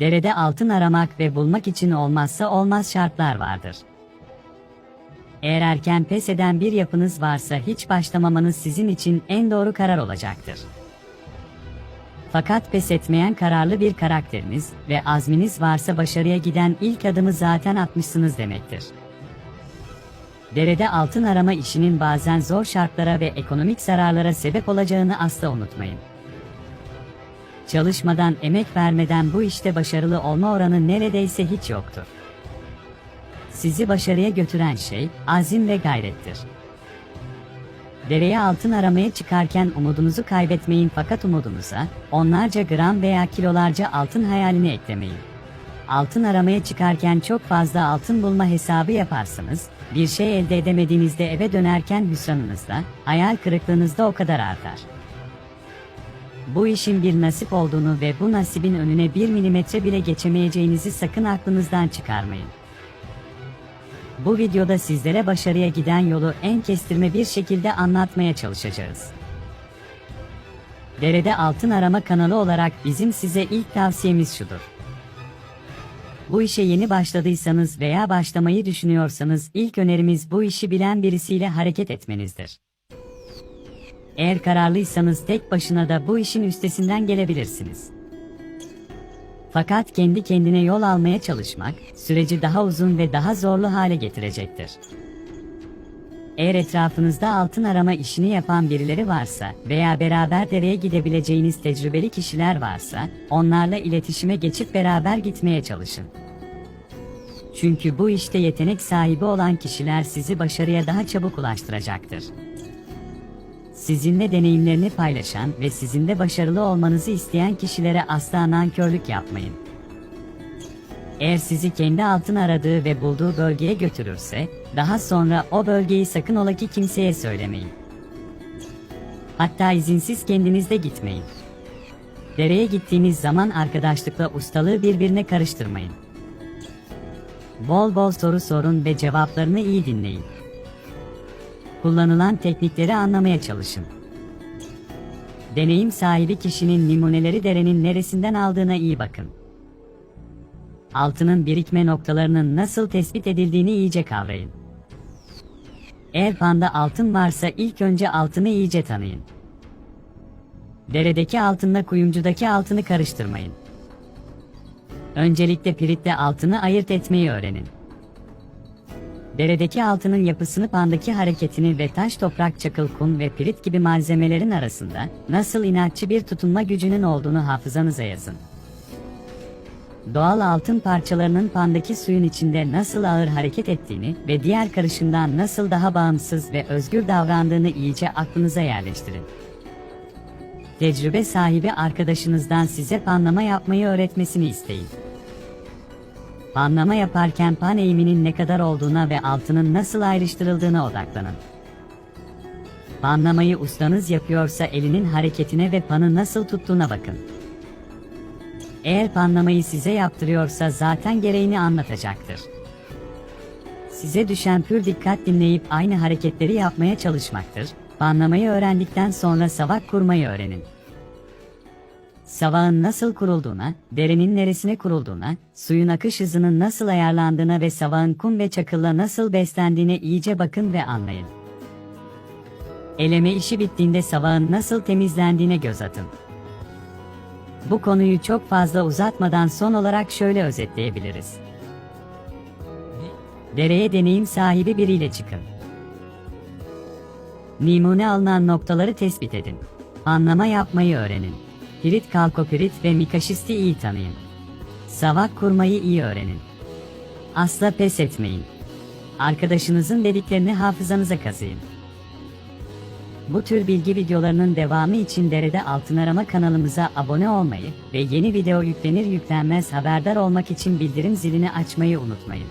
Derede altın aramak ve bulmak için olmazsa olmaz şartlar vardır. Eğer erken pes eden bir yapınız varsa hiç başlamamanız sizin için en doğru karar olacaktır. Fakat pes etmeyen kararlı bir karakteriniz ve azminiz varsa başarıya giden ilk adımı zaten atmışsınız demektir. Derede altın arama işinin bazen zor şartlara ve ekonomik zararlara sebep olacağını asla unutmayın. Çalışmadan, emek vermeden bu işte başarılı olma oranı neredeyse hiç yoktur. Sizi başarıya götüren şey azim ve gayrettir. Dereye altın aramaya çıkarken umudunuzu kaybetmeyin fakat umudunuza onlarca gram veya kilolarca altın hayalini eklemeyin. Altın aramaya çıkarken çok fazla altın bulma hesabı yaparsanız, bir şey elde edemediğinizde eve dönerken hüsranınız da, hayal kırıklığınız da o kadar artar. Bu işin bir nasip olduğunu ve bu nasibin önüne bir milimetre bile geçemeyeceğinizi sakın aklınızdan çıkarmayın. Bu videoda sizlere başarıya giden yolu en kestirme bir şekilde anlatmaya çalışacağız. Derede Altın Arama kanalı olarak bizim size ilk tavsiyemiz şudur. Bu işe yeni başladıysanız veya başlamayı düşünüyorsanız ilk önerimiz bu işi bilen birisiyle hareket etmenizdir. Eğer kararlıysanız tek başına da bu işin üstesinden gelebilirsiniz. Fakat kendi kendine yol almaya çalışmak, süreci daha uzun ve daha zorlu hale getirecektir. Eğer etrafınızda altın arama işini yapan birileri varsa veya beraber dereye gidebileceğiniz tecrübeli kişiler varsa, onlarla iletişime geçip beraber gitmeye çalışın. Çünkü bu işte yetenek sahibi olan kişiler sizi başarıya daha çabuk ulaştıracaktır. Sizinle deneyimlerini paylaşan ve sizin de başarılı olmanızı isteyen kişilere asla nankörlük yapmayın. Eğer sizi kendi altın aradığı ve bulduğu bölgeye götürürse, daha sonra o bölgeyi sakın ola ki kimseye söylemeyin. Hatta izinsiz kendiniz de gitmeyin. Dereye gittiğiniz zaman arkadaşlıkla ustalığı birbirine karıştırmayın. Bol bol soru sorun ve cevaplarını iyi dinleyin kullanılan teknikleri anlamaya çalışın. Deneyim sahibi kişinin numuneleri derenin neresinden aldığına iyi bakın. Altının birikme noktalarının nasıl tespit edildiğini iyice kavrayın. Eğer panda altın varsa ilk önce altını iyice tanıyın. Deredeki altınla kuyumcudaki altını karıştırmayın. Öncelikle piritle altını ayırt etmeyi öğrenin. Deredeki altının yapısını pandaki hareketini ve taş toprak çakıl kum ve pirit gibi malzemelerin arasında nasıl inatçı bir tutunma gücünün olduğunu hafızanıza yazın. Doğal altın parçalarının pandaki suyun içinde nasıl ağır hareket ettiğini ve diğer karışımdan nasıl daha bağımsız ve özgür davrandığını iyice aklınıza yerleştirin. Tecrübe sahibi arkadaşınızdan size panlama yapmayı öğretmesini isteyin. Panlama yaparken pan eğiminin ne kadar olduğuna ve altının nasıl ayrıştırıldığına odaklanın. Panlamayı ustanız yapıyorsa elinin hareketine ve panı nasıl tuttuğuna bakın. Eğer panlamayı size yaptırıyorsa zaten gereğini anlatacaktır. Size düşen pür dikkat dinleyip aynı hareketleri yapmaya çalışmaktır. Panlamayı öğrendikten sonra savak kurmayı öğrenin savağın nasıl kurulduğuna, derenin neresine kurulduğuna, suyun akış hızının nasıl ayarlandığına ve savağın kum ve çakılla nasıl beslendiğine iyice bakın ve anlayın. Eleme işi bittiğinde savağın nasıl temizlendiğine göz atın. Bu konuyu çok fazla uzatmadan son olarak şöyle özetleyebiliriz. Dereye deneyim sahibi biriyle çıkın. Nimune alınan noktaları tespit edin. Anlama yapmayı öğrenin. Pirit kalkopirit ve mikaşisti iyi tanıyın. Savak kurmayı iyi öğrenin. Asla pes etmeyin. Arkadaşınızın dediklerini hafızanıza kazıyın. Bu tür bilgi videolarının devamı için Derede Altın Arama kanalımıza abone olmayı ve yeni video yüklenir yüklenmez haberdar olmak için bildirim zilini açmayı unutmayın.